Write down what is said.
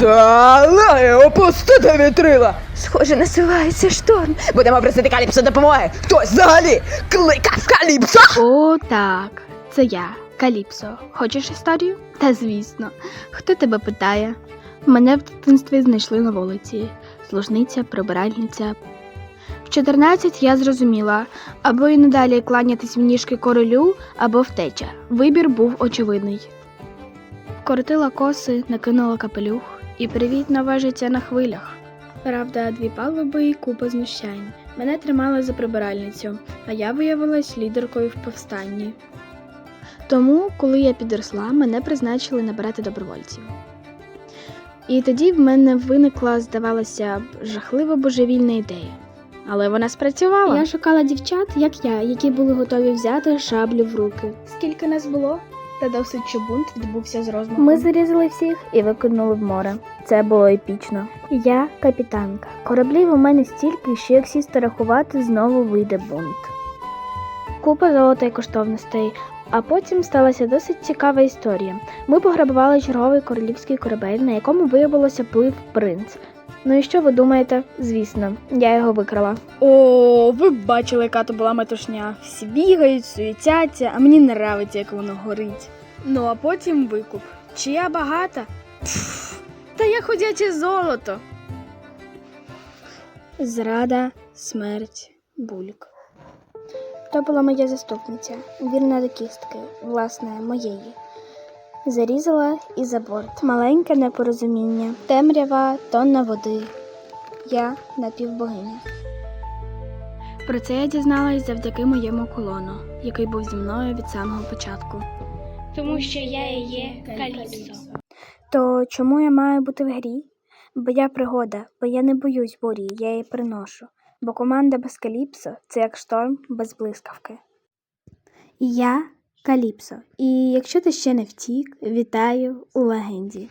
Залає, опустити вітрила! Схоже, насувається шторм. Будемо просити Каліпсо допомоги. Хтось взагалі кликав Каліпсо! О, так, це я, Каліпсо. Хочеш історію? Та звісно. Хто тебе питає? Мене в дитинстві знайшли на вулиці. Служниця, прибиральниця. В 14 я зрозуміла, або і надалі кланятись в ніжки королю, або втеча. Вибір був очевидний. Коротила коси, накинула капелюх і привіт нове життя на хвилях. Правда, дві палуби і купа знущань. Мене тримали за прибиральницю, а я виявилась лідеркою в повстанні. Тому, коли я підросла, мене призначили набирати добровольців. І тоді в мене виникла, здавалося б, жахливо божевільна ідея. Але вона спрацювала. Я шукала дівчат, як я, які були готові взяти шаблю в руки. Скільки нас було? Та досить, що бунт відбувся з розмахом. Ми зарізали всіх і викинули в море. Це було епічно. Я капітанка. Кораблів у мене стільки, що як сісти рахувати, знову вийде бунт. Купа золота і коштовностей. А потім сталася досить цікава історія. Ми пограбували черговий королівський корабель, на якому виявилося плив принц. Ну і що ви думаєте? Звісно, я його викрала. О, ви б бачили, яка то була метушня. Всі бігають, суетяться, а мені нравиться, як воно горить. Ну а потім викуп. Чи я багата? Пф, та я ходяче золото. Зрада, смерть, бульк. То була моя заступниця, вірна до кістки, власне, моєї. Зарізала і за борт. Маленьке непорозуміння, темрява, тонна води. Я напівбогиня. Про це я дізналась завдяки моєму колону, який був зі мною від самого початку. Тому що я і є Каліпсо. То чому я маю бути в грі? Бо я пригода, бо я не боюсь бурі, я її приношу. Бо команда без Каліпсо це як шторм без блискавки. Я Каліпсо. І якщо ти ще не втік, вітаю у легенді.